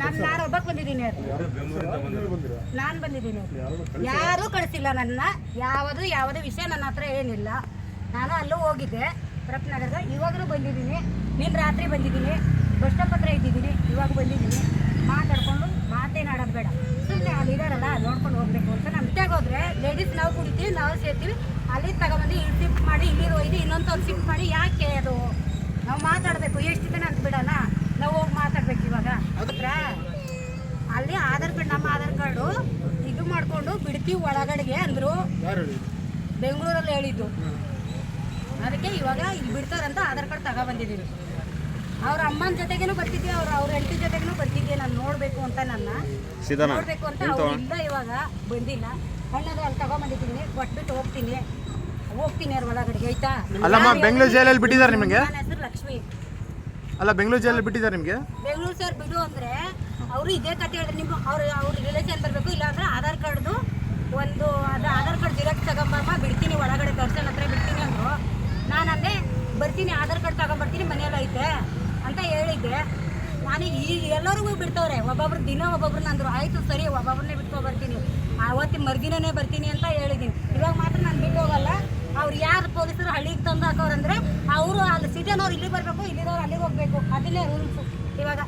ನಾನು ನಾನು ಒಬ್ಬಕ್ಕೆ ಬಂದಿದ್ದೀನಿ ನಾನು ಬಂದಿದ್ದೀನಿ ಯಾರೂ ಕಳಿಸಿಲ್ಲ ನನ್ನ, ಯಾವುದು ಯಾವುದೇ ವಿಷಯ ನನ್ನ ಹತ್ರ ಏನಿಲ್ಲ. ನಾನು ಅಲ್ಲೂ ಹೋಗಿದ್ದೆ ಪ್ರಪ್ನಗರದ ಇವಾಗಲೂ ಬಂದಿದ್ದೀನಿ. ನಿನ್ನ ರಾತ್ರಿ ಬಂದಿದ್ದೀನಿ. ಬಸ್ ಸ್ಟಾಪ್ ಹತ್ರ ಇದ್ದಿದ್ದೀನಿ. ಇವಾಗ ಬಂದಿದ್ದೀನಿ. ಮಾತಾಡ್ಕೊಂಡು ಮಾತೇನಾಡೋದು ಬೇಡ. ಸುಮ್ಮನೆ ಅಲ್ಲಿ ಇದಾರಲ್ಲ ನೋಡ್ಕೊಂಡು ಹೋಗ್ಬೇಕು ಅಂತ. ನಮ್ಮ ಹೋದ್ರೆ ಲೇಡೀಸ್ ನಾವು ಕುಡಿತೀವಿ, ನಾವು ಸೇರ್ತೀವಿ. ಅಲ್ಲಿ ತಗೊಂಬಂದು ಇಲ್ಲಿ ಶಿಫ್ಟ್ ಮಾಡಿ ಇಲ್ಲಿ ಒಯ್ದು ಇನ್ನೊಂದು ಶಿಫ್ಟ್ ಮಾಡಿ, ಯಾಕೆ ಅದು? ನಾವು ಮಾತಾಡಬೇಕು, ಎಷ್ಟು ದಿನ ಅಂತ ಬಿಡೋಣ ನಾವು ಹೋಗಿ ಮಾತಾಡ್ಬೇಕು ಇವಾಗ ಹತ್ರ ಅಲ್ಲಿ ಆಧಾರ್ ಕಾರ್ಡ್ ನಮ್ಮ ಆಧಾರ್ ಕಾರ್ಡು ಇದು ಬಿಡ್ತೀವಿ ಒಳಗಡೆಗೆ ಅಂದ್ರು ಬೆಂಗಳೂರಲ್ಲಿ ಹೇಳಿದ್ದು. ಅದಕ್ಕೆ ಇವಾಗ ಇಲ್ಲಿ ಬಿಡ್ತಾರಂತ ಆಧಾರ್ ಕಾರ್ಡ್ ತಗೊಬಂದಿದ್ದೀವಿ. ಅವ್ರ ಅಮ್ಮನ ಜೊತೆಗೇನು ಬರ್ತಿದ್ದೆ ಅವ್ರ ಅವ್ರ ಹೆಂಡತಿ ಜೊತೆಗೇನು ಬರ್ತಿದ್ದೆ ನಾನು ನೋಡಬೇಕು ಅಂತ ನನ್ನ. ನೋಡಬೇಕು ನೋಡ್ಬೇಕು ಅಂತ ಅವ್ರು ಇಲ್ಲ ಇವಾಗ ಬಂದಿಲ್ಲ. ಅಣ್ಣದು ಅಲ್ಲಿ ತಗೊಂಬಂದಿದ್ದೀನಿ. ಕೊಟ್ಬಿಟ್ಟು ಹೋಗ್ತೀನಿ. ಹೋಗ್ತೀನಿ ಅವ್ರ ಒಳಗಡೆಗೆ ಆಯ್ತಾ? ಅಲ್ಲಮ್ಮ ಬೆಂಗಳೂರು ಜೈಲಲ್ಲಿ ಬಿಟ್ಟಿದ್ದಾರೆ ನಿಮಗೆ? ನನ್ನ ಹೆಸರು ಲಕ್ಷ್ಮಿ. ಅಲ್ಲ ಬೆಂಗಳೂರು ಜೈಲಲ್ಲಿ ಬಿಟ್ಟಿದ್ದಾರೆ ನಿಮಗೆ? ಬೆಂಗಳೂರು ಸರ್ ಬಿಡು ಅಂದ್ರೆ ಅವರು ಇದೇ ಕತೆ ಹೇಳಿದ್ರೆ. ನಿಮ್ಮ ಅವ್ರ ಅವ್ರ ರಿಲೇಷನ್ ಬರಬೇಕು ಇಲ್ಲಾಂದ್ರೆ ಆಧಾರ್ ಕಾರ್ಡ್ದು ಒಂದು ಅದು ಆಧಾರ್ ಕಾರ್ಡ್ ಜಿರಾಕ್ಸ್ ತಗೊಂಬಮ್ಮ ಬಿಡ್ತೀನಿ, ಒಳಗಡೆ ದರ್ಶನ್ ಹತ್ರ ಬಿಡ್ತೀನಿ ಅಂದರು. ನಾನು ಅಂದೆ, ಬರ್ತೀನಿ, ಆಧಾರ್ ಕಾರ್ಡ್ ತಗೊಂಬರ್ತೀನಿ ಮನೆಯಲ್ಲಿ ಐತೆ ಅಂತ ಹೇಳಿದ್ದೆ. ನಾನು ಈ ಎಲ್ಲರಿಗೂ ಬಿಡ್ತವ್ರೆ. ಒಬ್ಬೊಬ್ರು ದಿನ ಒಬ್ಬೊಬ್ರನ್ನ ಅಂದರು ಆಯಿತು ಸರಿ, ಒಬ್ಬೊಬ್ರನ್ನೇ ಬಿಟ್ಕೊ ಬರ್ತೀನಿ ಆವತ್ತಿನ ಮರ್ದಿನೇ ಬರ್ತೀನಿ ಅಂತ ಹೇಳಿದ್ದೀನಿ. ಇವಾಗ ಮಾತ್ರ ನಾನು ಬಿಟ್ಟು ಹೋಗಲ್ಲ. ಅವ್ರು ಯಾರು ಪೊಲೀಸರು ಹಳ್ಳಿಗೆ ತಂದು ಹಾಕೋರಂದ್ರೆ, ಅವರು ಅಲ್ಲಿ ಸಿಟಿನವ್ರು ಇಲ್ಲಿಗೆ ಬರಬೇಕು, ಇಲ್ಲಿರೋರು ಅಲ್ಲಿಗೆ ಹೋಗಬೇಕು. ಅದನ್ನೇ ರೂಲ್ಸು ಇವಾಗ.